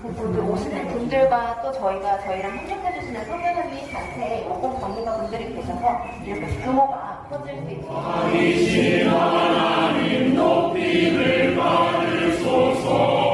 분들 오시는 분들과 또 저희가 저희랑 협력해주시는 선교사님한테 오공 전문가 분들이 계셔서 이렇게 규모가 커질 수 있도록. 하나님 높임을 받으소서.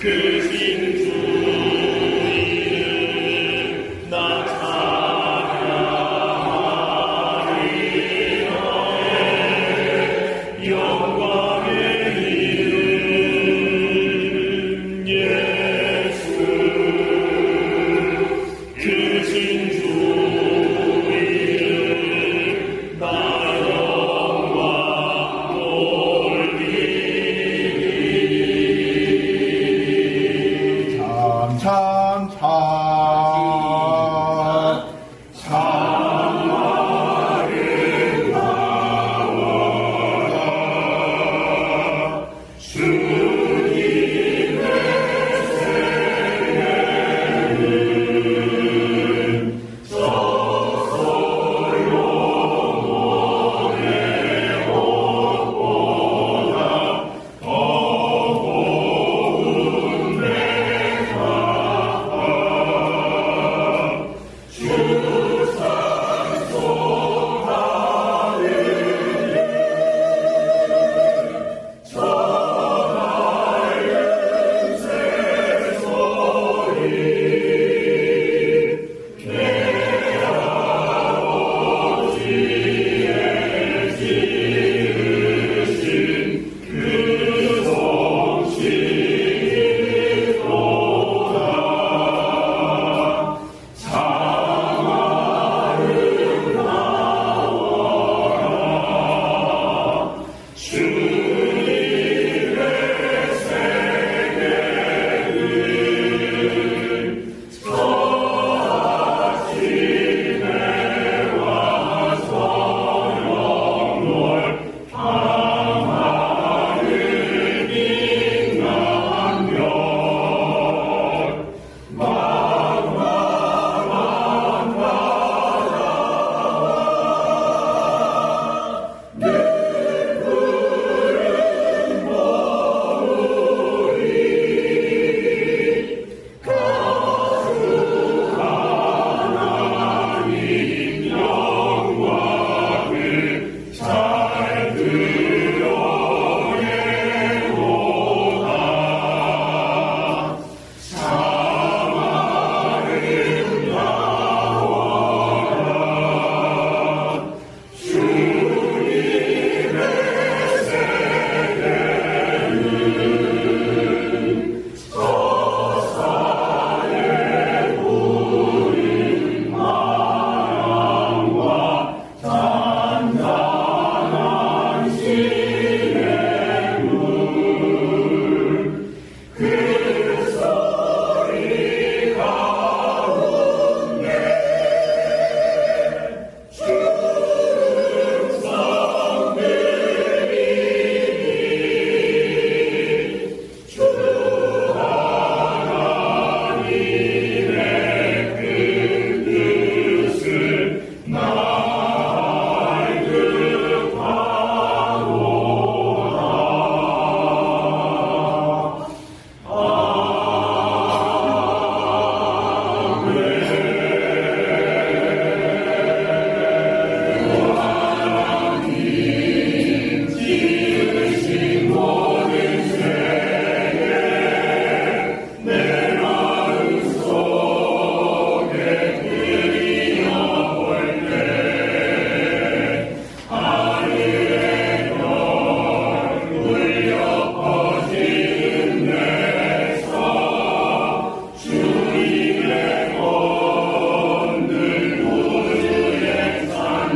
Que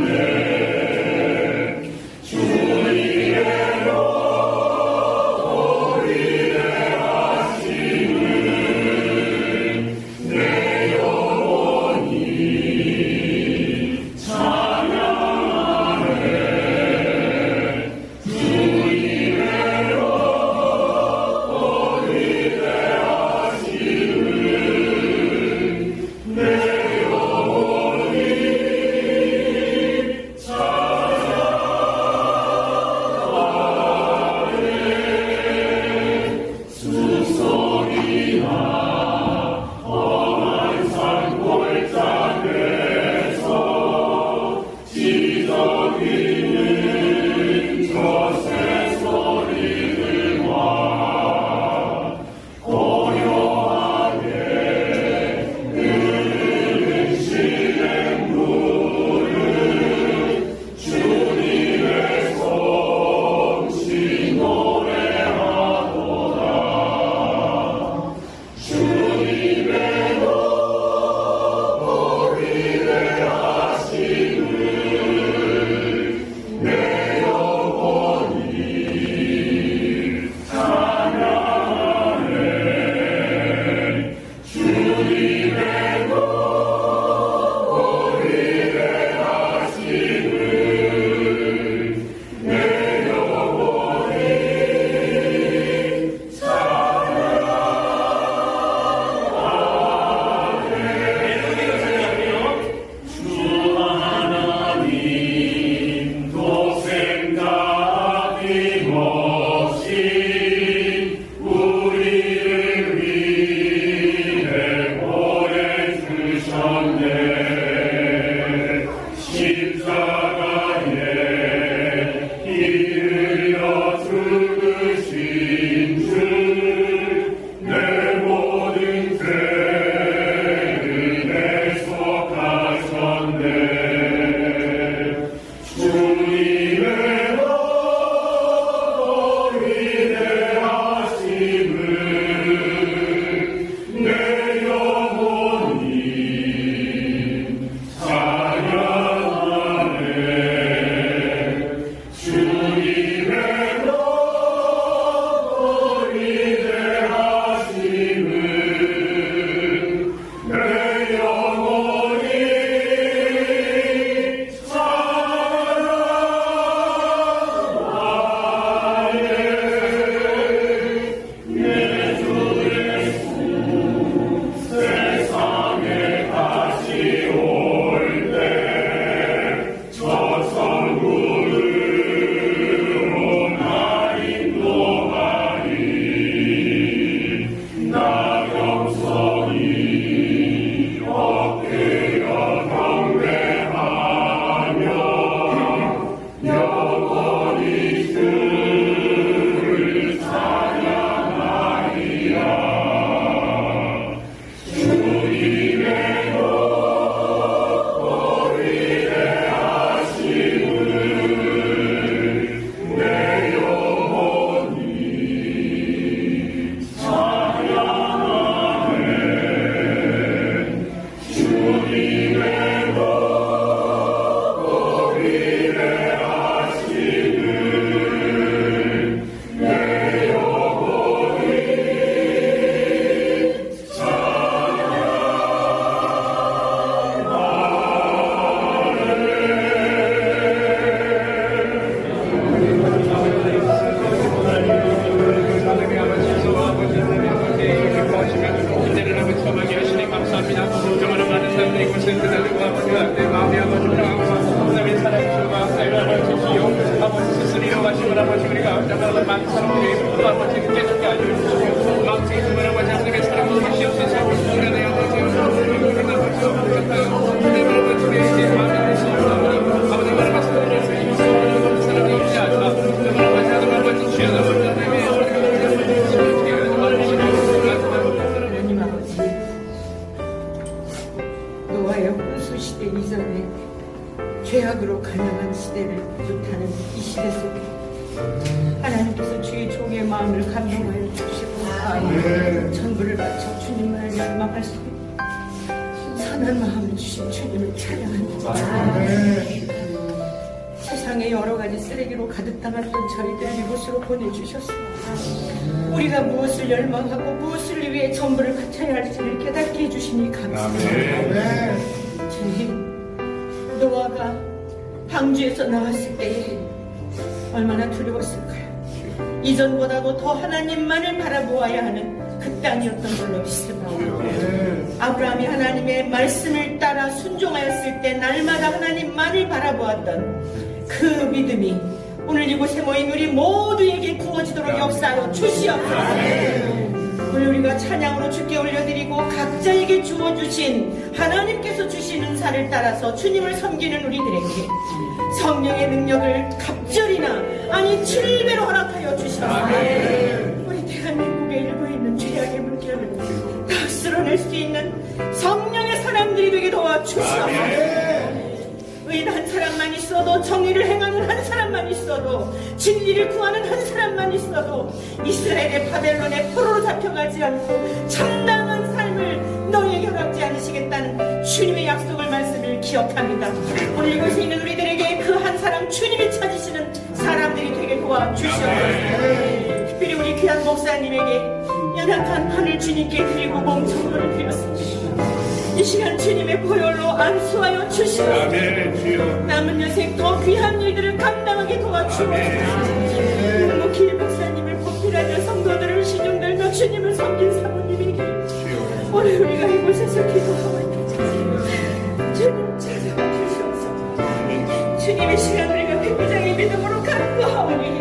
Amen. 하나님께서 주의 종의 마음을 감동하여 주시고 전부를 바쳐 주님을 열망할 수 있는 선한 마음을 주신 주님을 찬양합니다 세상의 여러 가지 쓰레기로 가득 담았던 저희들을 이곳으로 보내주셨습니다. 우리가 무엇을 열망하고 무엇을 위해 전부를 바쳐야 할지를 깨닫게 해주시니 감사합니다. 주님, 노아가 방주에서 나왔을 때에 얼마나 두려웠을까요? 이전보다도 더 하나님만을 바라보아야 하는 그 땅이었던 걸로 믿습니다. 아브라함이 하나님의 말씀을 따라 순종하였을 때 날마다 하나님만을 바라보았던 그 믿음이 오늘 이곳에 모인 우리 모두에게 부어지도록 역사하여 주시옵소서. 오늘 우리가 찬양으로 주께 올려드리고 각자에게 주어주신 하나님께서 주신 은사를 따라서 주님을 섬기는 우리들에게 성령의 능력을 갑절이나 아니 칠배로 허락하여 주시옵소서. 우리 대한민국에 일고 있는 죄악의 물결을 다 쓸어낼 수 있는 성령의 사람들이 되게 도와주시옵소서. 의인 한 사람만 있어도 정의를 행하는 한 사람만 있어도 진리를 구하는 한 사람만 있어도 이스라엘의 바벨론의 포로로 잡혀가지 않고 참담한 삶을 너희에게 허락지 않으시겠다는 주님의 약속을 말씀을 기억합니다. 오늘 이곳에 있는 우리들에게 그 한 사람 주님이 찾으시는 사람들이 되게 도와주시옵소서. 특별히 우리 귀한 목사님에게 연약한 하늘 주님께 드리고 몸 정도를 드렸습니다. 이 시간 주님의 보혈로 안수하여 주시옵소서. 남은 여생 더 귀한 일들을 감당하게 도와주옵소서. 묵묵히 목사님을 보필하며 성도들을 신용들며 주님을 섬긴 사모님에게 오늘 우리가 이곳에서 기도하고 있는 주님 찾아와 주시옵소서. 주님의 시간 우리가 백비장의 믿음으로 간구하오니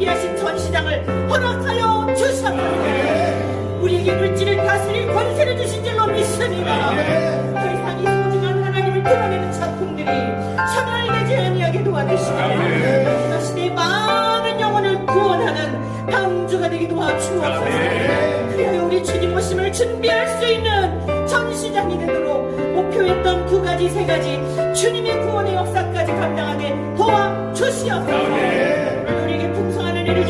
준비하신 전시장을 허락하여 주시옵소서. 우리에게 물질을 다스릴 권세를 주신 줄로 믿습니다. 더 이상 이 소중한 하나님을 드러내는 작품들이 소멸되지 아니하게 마지막 시대의 많은 영혼을 구원하는 방주가 되게 도와주옵소서. 그리하여 우리 주님 오심을 준비할 수 있는 전시장이 되도록 목표했던 두 가지 세 가지 주님의 구원의 역사까지 감당하게 도와주시옵소서.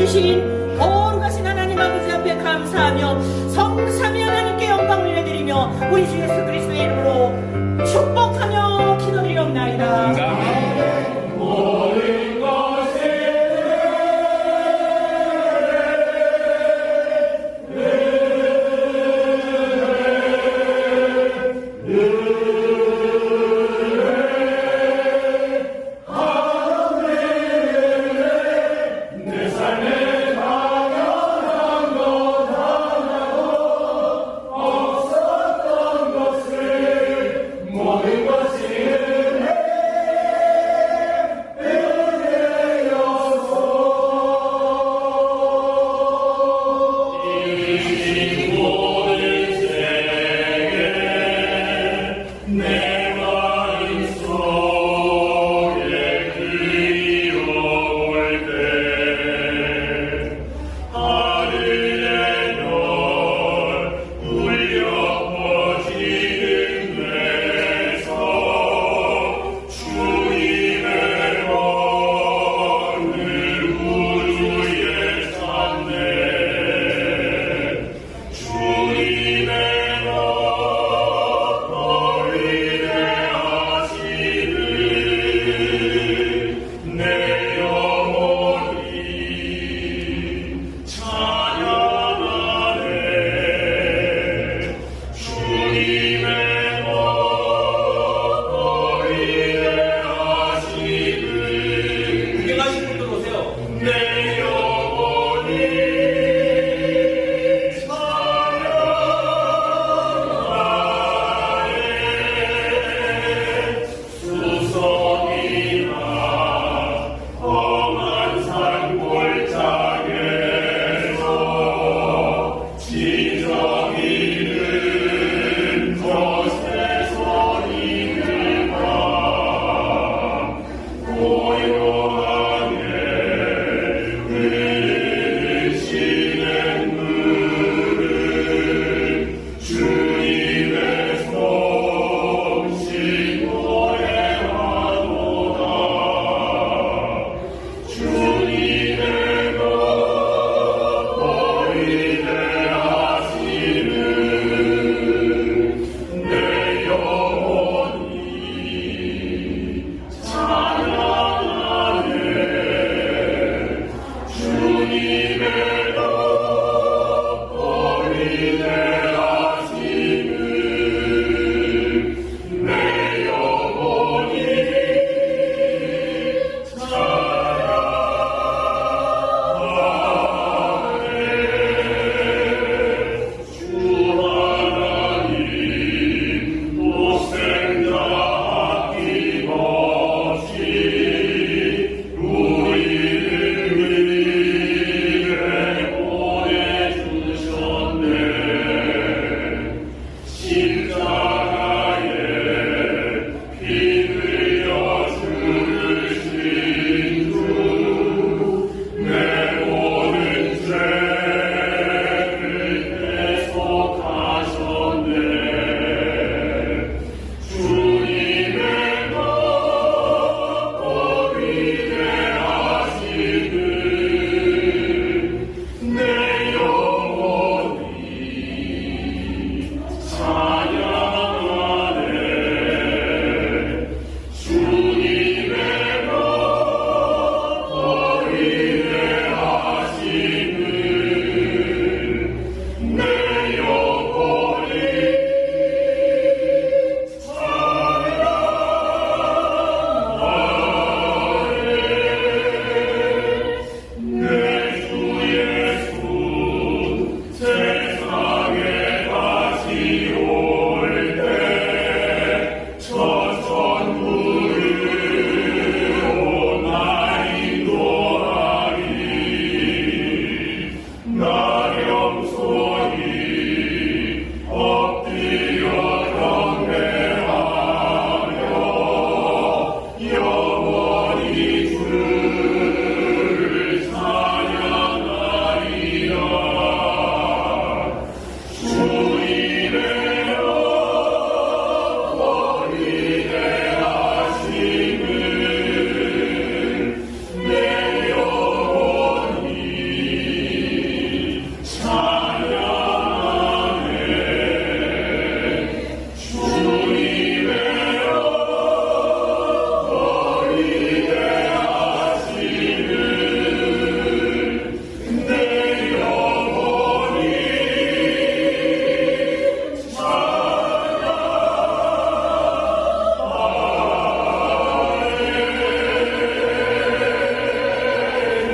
주신 거룩하신 하나님 아버지 앞에 감사하며 성삼위 하나님께 영광을 올려드리며 우리 주 예수 그리스도의 이름으로 축복하며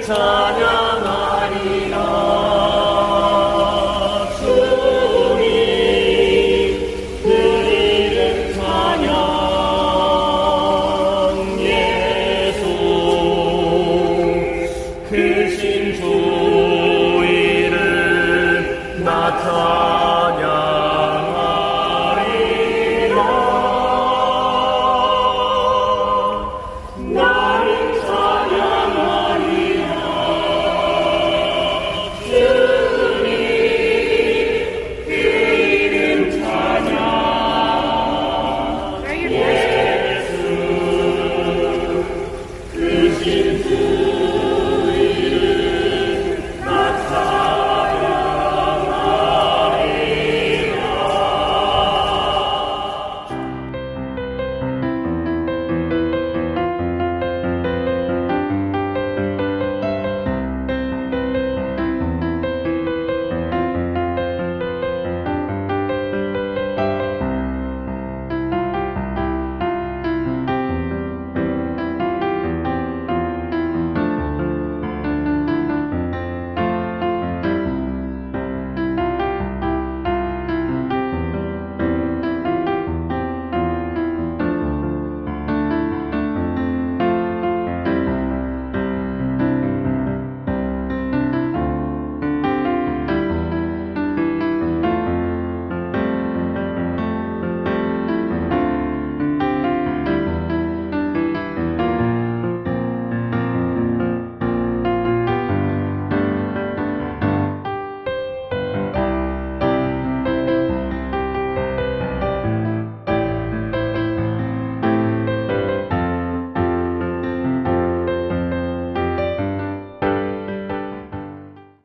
찬양.